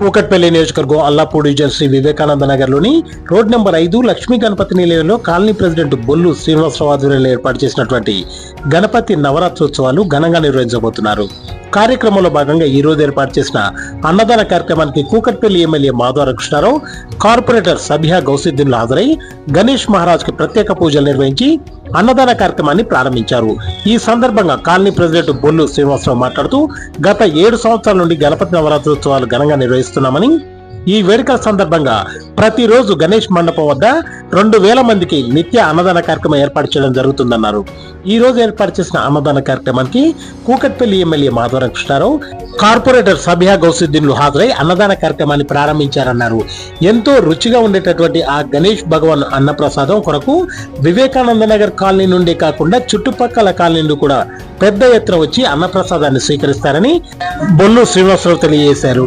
కూకట్పల్లి నియోజకవర్గం అల్లాపూడి ఏజెన్సీ శ్రీ వివేకానంద నగర్లోని road number ఐదు లక్ష్మీ గణపతి నిలయంలో కాలనీ ప్రెసిడెంట్ బొల్లు శ్రీనివాసరావు ఆధ్వర్యంలో ఏర్పాటు చేసినటువంటి గణపతి నవరాత్రోత్సవాలు ఘనంగా నిర్వహించబోతున్నారు. కార్యక్రమంలో భాగంగా ఈ రోజు ఏర్పాటు చేసిన అన్నదాన కార్యక్రమానికి కూకట్పల్లి ఎమ్మెల్యే మాధవకృష్ణారావు కార్పొరేటర్ సభ్య గౌసిద్దీన్లు హాజరై గణేష్ మహారాజ్కి ప్రత్యేక పూజలు నిర్వహించి అన్నదాన కార్యక్రమాన్ని ప్రారంభించారు. ఈ సందర్భంగా కాలనీ ప్రెసిడెంట్ బొల్లు శ్రీనివాసరావు మాట్లాడుతూ గత ఏడు సంవత్సరాల నుండి గణపతి నవరాత్రోత్సవాలు ఘనంగా నిర్వహిస్తున్నామని ఈ వేడుకల సందర్భంగా ప్రతిరోజు గణేష్ మండపం వద్ద రెండు వేల మందికి నిత్య అన్నదాన కార్యక్రమం ఏర్పాటు చేయడం జరుగుతుందన్నారు. ఈ రోజు ఏర్పాటు చేసిన అన్నదాన కార్యక్రమానికి కూకట్పల్లి ఎమ్మెల్యే మాధవరం కృష్ణారావు కార్పొరేటర్ సభ్య గౌసుద్దీన్లు హాజరై అన్నదాన కార్యక్రమాన్ని ప్రారంభించారన్నారు. ఎంతో రుచిగా ఉండేటటువంటి ఆ గణేష్ భగవాన్ అన్నప్రసాదం కొరకు వివేకానంద నగర్ కాలనీ నుండి కాకుండా చుట్టుపక్కల కాలనీలు కూడా పెద్ద ఎత్తున వచ్చి అన్నప్రసాదాన్ని స్వీకరిస్తారని బొల్లు శ్రీనివాసరావు తెలియజేశారు.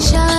Tr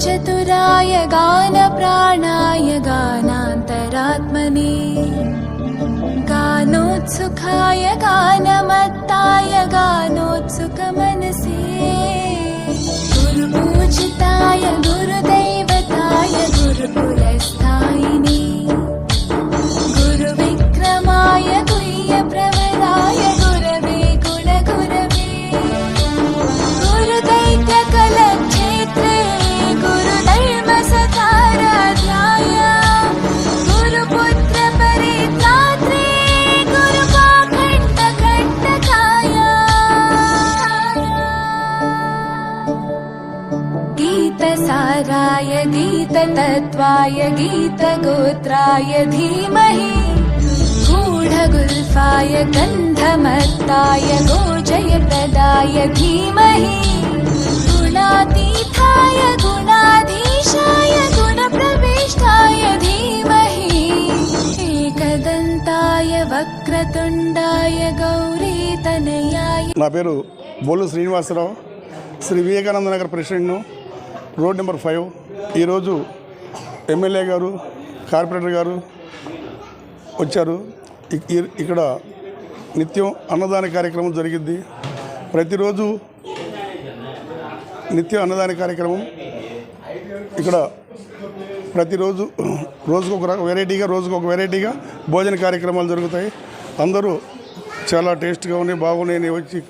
गानचतुराय गानप्राणाय गानान्तरात्मने गानोत्सुखाय गानमत्ताय गानोत्सुकमनसे। गुरुपूजिताय गुरुदैवताय गीततत्त्वाय गीतगोत्राय धीमहि गूढगुल्फाय गन्धमत्ताय गोजयप्रदाय धीमहि गुणातीताय गुणाधीशाय गुणप्रविष्टाय धीमहि एकदन्ताय वक्रतुण्डाय गौरीतनयाय నా పేరు బోలు శ్రీనివాసరావు శ్రీ వివేకానంద నగర్ ప్రెసిడెంట్ను రోడ్ నెంబర్ ఫైవ్ ఈరోజు ఎమ్మెల్యే గారు కార్పొరేటర్ గారు వచ్చారు. ఈ- ఇక్కడ నిత్యం అన్నదాన కార్యక్రమం జరిగింది ప్రతిరోజు నిత్యం అన్నదాన కార్యక్రమం. ఇక్కడ ప్రతిరోజు రోజుకు ఒక రక- వెరైటీగా రోజుకు ఒక వెరైటీగా భోజన కార్యక్రమాలు జరుగుతాయి. అందరూ చాలా టేస్ట్గా ఉన్నాయి బాగున్నాయి. అని వచ్చి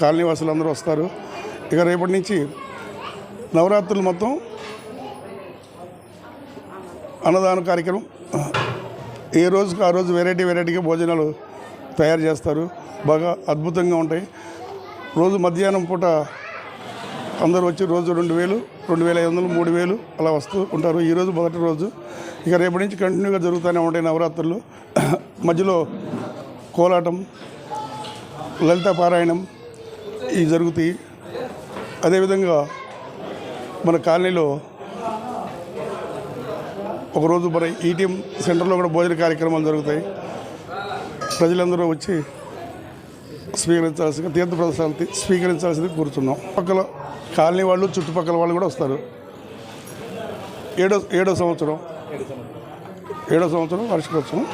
కాలనీ వాసులు అందరూ వస్తారు. ఇక రేపటి నుంచి నవరాత్రులు మొత్తం అన్నదాన కార్యక్రమం. ఏ రోజుకు ఆ రోజు వెరైటీ వెరైటీగా భోజనాలు తయారు చేస్తారు. బాగా అద్భుతంగా ఉంటాయి. రోజు మధ్యాహ్నం పూట అందరూ వచ్చి రోజు రెండు వేలు రెండు వేల ఐదు వందలు మూడు వేలు అలా వస్తూ ఉంటారు. ఈరోజు మొదటి రోజు. ఇక రేపటి నుంచి కంటిన్యూగా జరుగుతూనే ఉంటాయి నవరాత్రులు. మధ్యలో కోలాటం లలిత పారాయణం ఇవి జరుగుతాయి. అదేవిధంగా మన కాలనీలో ఒకరోజు మరి ఈటీఎం సెంటర్లో కూడా భోజన కార్యక్రమాలు జరుగుతాయి. ప్రజలందరూ వచ్చి స్వీకరించాల్సిన తీర్థ ప్రదర్శనలు స్వీకరించాల్సింది కూర్చున్నాం పక్కల కాలనీ వాళ్ళు చుట్టుపక్కల వాళ్ళు కూడా వస్తారు. ఏడో ఏడో సంవత్సరం. ఏడో సంవత్సరం వార్షికోత్సవం.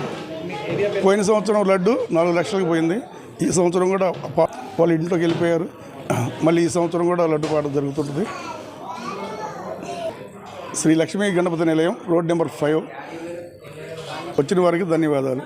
పోయిన సంవత్సరం లడ్డు నాలుగు లక్షలకు పోయింది. ఈ సంవత్సరం కూడా వాళ్ళు ఇంట్లోకి వెళ్ళిపోయారు. మళ్ళీ ఈ సంవత్సరం కూడా లడ్డు పాడడం జరుగుతుంటుంది. శ్రీ లక్ష్మీ గణపతి నిలయం రోడ్ నెంబర్ ఫైవ్. వచ్చిన వారికి ధన్యవాదాలు.